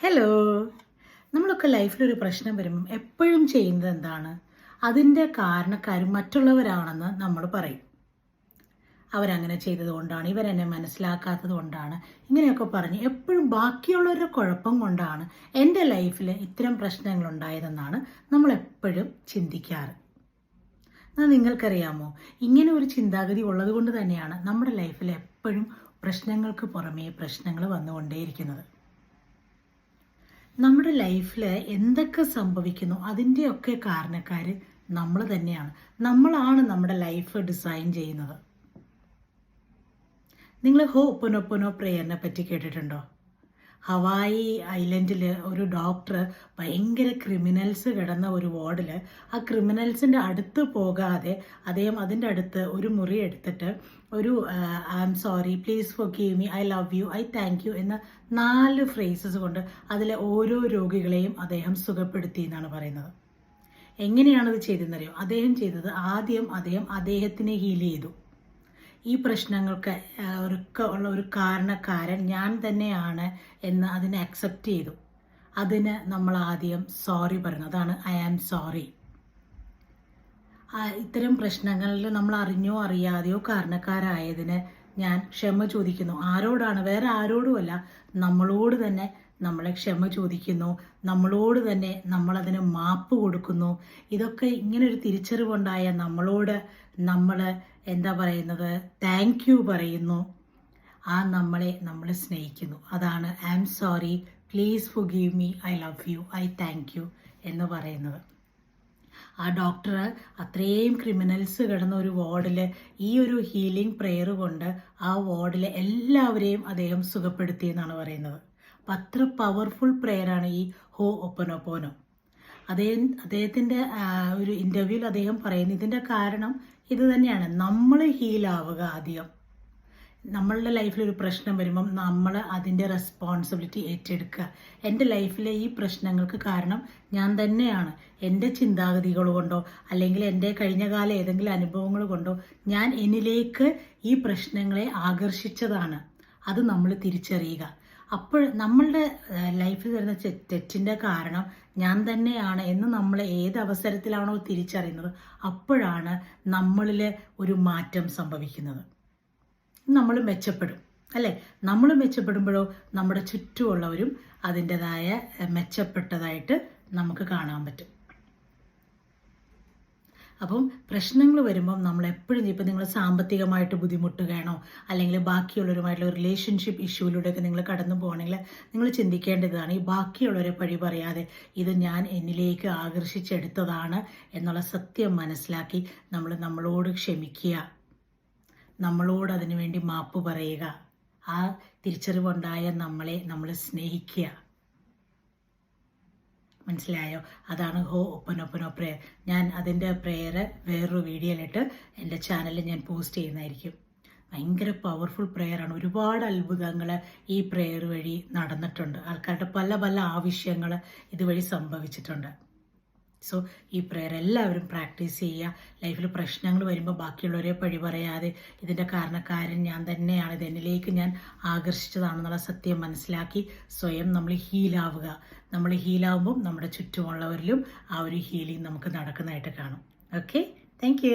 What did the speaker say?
Hello നമ്മളൊക്കെ ലൈഫിലൊരു പ്രശ്നം വരുമ്പം എപ്പോഴും ചെയ്യുന്നത് എന്താണ്? അതിന്റെ കാരണക്കാരും മറ്റുള്ളവരാണെന്ന് നമ്മൾ പറയും. അവരങ്ങനെ ചെയ്തത് കൊണ്ടാണ് ഇവരെന്നെ മനസ്സിലാക്കാത്തത് കൊണ്ടാണ് ഇങ്ങനെയൊക്കെ പറഞ്ഞ് എപ്പോഴും ബാക്കിയുള്ളവരുടെ കുഴപ്പം കൊണ്ടാണ് എന്റെ ലൈഫിൽ ഇത്തരം പ്രശ്നങ്ങൾ ഉണ്ടായതെന്നാണ് നമ്മൾ എപ്പോഴും ചിന്തിക്കാറ്. എന്നാൽ നിങ്ങൾക്കറിയാമോ? ഇങ്ങനെ ഒരു ചിന്താഗതി ഉള്ളത് കൊണ്ട് തന്നെയാണ് നമ്മുടെ ലൈഫിൽ എപ്പോഴും പ്രശ്നങ്ങൾക്ക് പുറമേ പ്രശ്നങ്ങൾ വന്നുകൊണ്ടേയിരിക്കുന്നത്. നമ്മുടെ ലൈഫിൽ എന്തൊക്കെ സംഭവിക്കുന്നു? അതിന്റെയൊക്കെ കാരണക്കാർ നമ്മൾ തന്നെയാണ്. നമ്മളാണ് നമ്മുടെ ലൈഫ് ഡിസൈൻ ചെയ്യുന്നത്. നിങ്ങൾ ഹോ പൊനോ പ്രേയറിനെ പറ്റി കേട്ടിട്ടുണ്ടോ? ഹവായി ഐലൻഡിൽ ഒരു ഡോക്ടർ ഭയങ്കര ക്രിമിനൽസ് കിടന്ന ഒരു വാർഡിൽ ആ ക്രിമിനൽസിന്റെ അടുത്ത് പോകാതെ അദ്ദേഹം അതിന്റെ അടുത്ത് ഒരു മുറി എടുത്തിട്ട് ഒരു I'm sorry please forgive me I love you I thank you എന്ന നാല് ഫ്രേസസ് കൊണ്ട് അതിലെ ഓരോ രോഗികളെയും അദ്ദേഹം സുഖപ്പെടുത്തി എന്നാണ് പറയുന്നത്. എങ്ങനെയാണത് ചെയ്തതെന്നറിയോ? അദ്ദേഹം ചെയ്തത് ആദ്യം അദ്ദേഹം അദ്ദേഹത്തിനെ ഹീൽ ചെയ്തു. ഈ പ്രശ്നങ്ങൾക്ക് ഒരുക്ക ഉള്ള ഒരു കാരണക്കാരൻ ഞാൻ തന്നെയാണ് എന്ന് അതിനെ അക്സെപ്റ്റ് ചെയ്തു. അതിന് നമ്മൾ ആദ്യം സോറി പറയുന്നു അതാണ് ഐ ആം സോറി ഇത്തരം പ്രശ്നങ്ങളിൽ നമ്മൾ അറിഞ്ഞോ അറിയാതെയോ കാരണക്കാരായതിന് ഞാൻ ക്ഷമ ചോദിക്കുന്നു. ആരോടാണ്? വേറെ ആരോടുമല്ല. നമ്മളോട് തന്നെ നമ്മളെ ക്ഷമ ചോദിക്കുന്നു നമ്മളോട് തന്നെ നമ്മളതിന് മാപ്പ് കൊടുക്കുന്നു. ഇതൊക്കെ ഇങ്ങനെ ഒരു തിരിച്ചറിവുണ്ടായ നമ്മളോട് നമ്മൾ എന്താ പറയുന്നത്? താങ്ക് യു പറയുന്നു. ആ നമ്മളെ നമ്മൾ സ്നേഹിക്കുന്നു. അതാണ് I am sorry please forgive me I love you I thank you എന്ന് പറയുന്നത്. ആ ഡോക്ടർ അത്രയും ക്രിമിനൽസ് കിടന്ന ഒരു വാർഡിൽ ഈ ഒരു ഹീലിംഗ് പ്രെയർ കൊണ്ട് ആ വാർഡിലെ എല്ലാവരെയും അദ്ദേഹം സുഖപ്പെടുത്തി എന്നാണ് പറയുന്നത്. അത്ര പവർഫുൾ പ്രെയറാണ് ഈ ഹോ ഒപ്പനൊപ്പോനോ അദ്ദേഹം അദ്ദേഹത്തിന്റെ ഒരു ഇന്റർവ്യൂവിൽ അദ്ദേഹം പറയുന്നു ഇതിന്റെ കാരണം ഇത് തന്നെയാണ്. നമ്മൾ ഹീലാവുക ആദ്യം. നമ്മളുടെ ലൈഫിൽ ഒരു പ്രശ്നം വരുമ്പം നമ്മൾ അതിന്റെ റെസ്പോൺസിബിലിറ്റി ഏറ്റെടുക്കുക. എന്റെ ലൈഫിലെ ഈ പ്രശ്നങ്ങൾക്ക് കാരണം ഞാൻ തന്നെയാണ്. എന്റെ ചിന്താഗതികൾ കൊണ്ടോ അല്ലെങ്കിൽ എന്റെ കഴിഞ്ഞകാല ഏതെങ്കിലും അനുഭവങ്ങൾ കൊണ്ടോ ഞാൻ എന്നിലേക്ക് ഈ പ്രശ്നങ്ങളെ ആകർഷിച്ചതാണ്. അത് നമ്മൾ തിരിച്ചറിയുക. അപ്പോൾ നമ്മളുടെ ലൈഫിൽ വരുന്ന തെറ്റിന്റെ കാരണം ഞാൻ തന്നെയാണ് എന്ന് നമ്മൾ ഏത് അവസരത്തിലാണോ തിരിച്ചറിയുന്നത് അപ്പോഴാണ് നമ്മളിൽ ഒരു മാറ്റം സംഭവിക്കുന്നത്. നമ്മൾ മെച്ചപ്പെടും അല്ലേ? നമ്മൾ മെച്ചപ്പെടുമ്പോഴോ നമ്മുടെ ചുറ്റുമുള്ളവരും അതിന്റെതായ മെച്ചപ്പെട്ടതായിട്ട് നമുക്ക് കാണാൻ പറ്റും. അപ്പം പ്രശ്നങ്ങൾ വരുമ്പം നമ്മൾ എപ്പോഴും ഇപ്പം നിങ്ങൾ സാമ്പത്തികമായിട്ട് ബുദ്ധിമുട്ടുകയാണോ? അല്ലെങ്കിൽ ബാക്കിയുള്ളവരുമായിട്ടുള്ള റിലേഷൻഷിപ്പ് ഇഷ്യൂവിലൂടെയൊക്കെ നിങ്ങൾ കടന്നു പോകണമെങ്കിൽ നിങ്ങൾ ചിന്തിക്കേണ്ടതാണ് ഈ ബാക്കിയുള്ളവരെ പഴി പറയാതെ ഇത് ഞാൻ എന്നിലേക്ക് ആകർഷിച്ചെടുത്തതാണ് എന്നുള്ള സത്യം മനസ്സിലാക്കി നമ്മൾ നമ്മളോട് ക്ഷമിക്കുക. നമ്മളോട് അതിനുവേണ്ടി മാപ്പ് പറയുക. ആ തിരിച്ചറിവുണ്ടായ നമ്മളെ നമ്മൾ സ്നേഹിക്കുക. മനസ്സിലായോ? അതാണ് ഹോ ഓപ്പൺ ഒപ്പനോ പ്രേയർ. ഞാൻ അതിന്റെ പ്രേയർ വേറൊരു വീഡിയോയിലിട്ട് എന്റെ ചാനലിൽ ഞാൻ പോസ്റ്റ് ചെയ്യുന്നതായിരിക്കും. ഭയങ്കര പവർഫുൾ പ്രെയറാണ് ഒരുപാട് അത്ഭുതങ്ങൾ ഈ പ്രെയർ വഴി നടന്നിട്ടുണ്ട്. ആൾക്കാരുടെ പല പല ആവശ്യങ്ങൾ ഇതുവഴി സംഭവിച്ചിട്ടുണ്ട്. സോ ഈ പ്രയർ എല്ലാവരും പ്രാക്ടീസ് ചെയ്യുക. ലൈഫിൽ പ്രശ്നങ്ങൾ വരുമ്പോൾ ബാക്കിയുള്ളവരെ പഴി പറയാതെ ഇതിന്റെ കാരണക്കാരൻ ഞാൻ തന്നെയാണ്. ഇത് എന്നിലേക്ക് ഞാൻ ആകർഷിച്ചതാണെന്നുള്ള സത്യം മനസ്സിലാക്കി സ്വയം നമ്മൾ ഹീലാവുക നമ്മൾ ഹീലാവുമ്പം നമ്മുടെ ചുറ്റുമുള്ളവരിലും ആ ഒരു ഹീലിംഗ് നമുക്ക് നടക്കുന്നതായിട്ട് കാണും. Okay thank